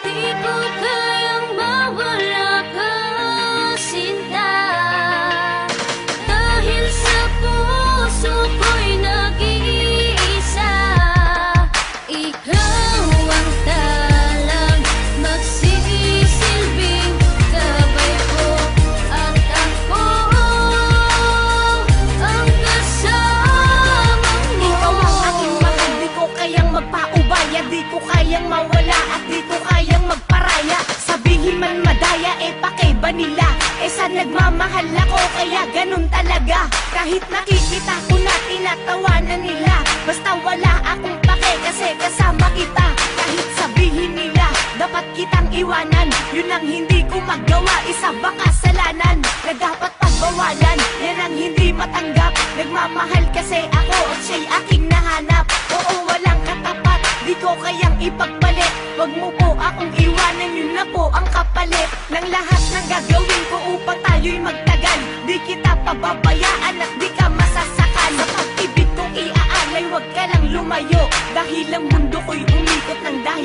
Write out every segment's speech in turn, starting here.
Di ko kayang pakaiba nila? Eh nagmamahal ako, kaya ganun talaga. Kahit nakikita ko na tinatawanan nila Basta wala akong pake kasi kasama kita. Kahit sabihin nila, dapat kitang iwanan. Yun ang hindi ko magawa, isa ba kasalanan? Na dapat pagbawalan, yan ang hindi matanggap. Nagmamahal kasi ako at siya'y aking nahanap. Oo, walang katapat, di ko kayang ipagpalit. Huwag mo po akong iwanan, yun na po ang kapalit Ng lahat ng gagawin ko upang tayo'y magtagal. Di kita pababayaan at di ka masasakal. Sa pag-ibig kong iaalay, huwag ka lang lumayo. Dahil ang mundo ko'y umikot ng dahil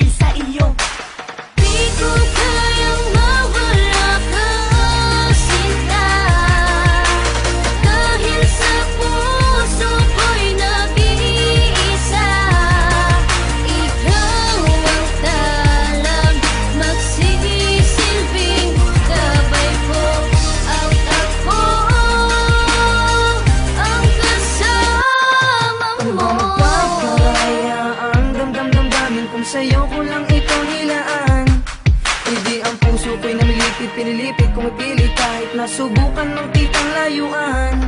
namilipit Pinilipit kung ipilit Kahit nasubukan ng kitang layuan.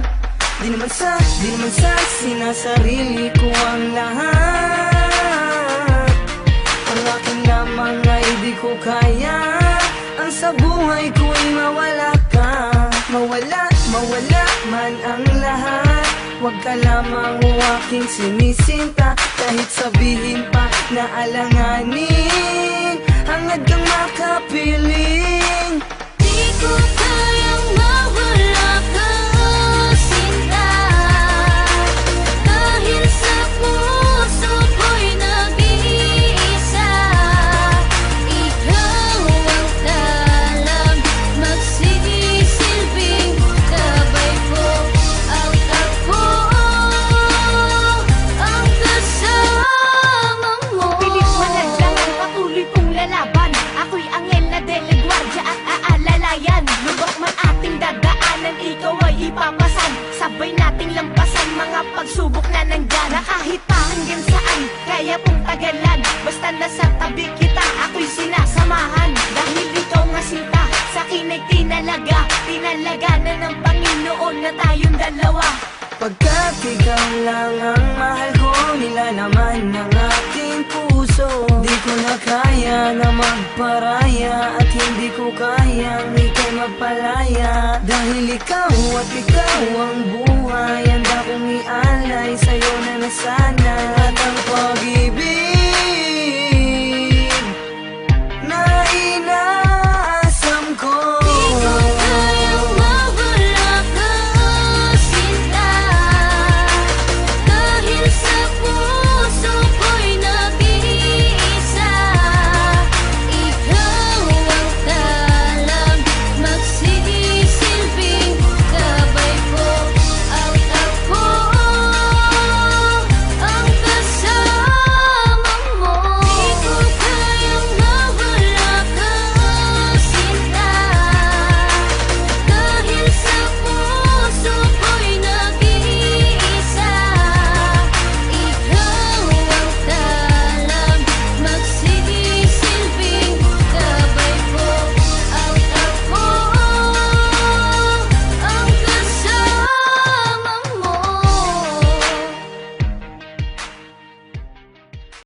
Di naman sa, di naman sa Sinasarili ko ang lahat. Ang akin lamang ay di ko kaya. Ang sa buhay ko'y mawala ka. Mawala, mawala man ang lahat. Huwag ka lamang o aking sinisinta. Kahit sabihin pa na alanganin. Hangad kang makapiling Di na kahit pa hanggang saan, kaya pong tagalan. Basta nasa tabi kita, ako'y sinasamahan. Dahil ikaw nga sinta, sa akin ay tinalaga. Tinalaga na ng Panginoon na tayong dalawa. Pagkat ikaw lang ang mahal ko Nila naman ng aking puso. Di ko na kaya na magparaya At hindi ko kayang ikay magpalaya Dahil ikaw at ikaw ang buhay Handa kong ialay sa'yo na nasana At ang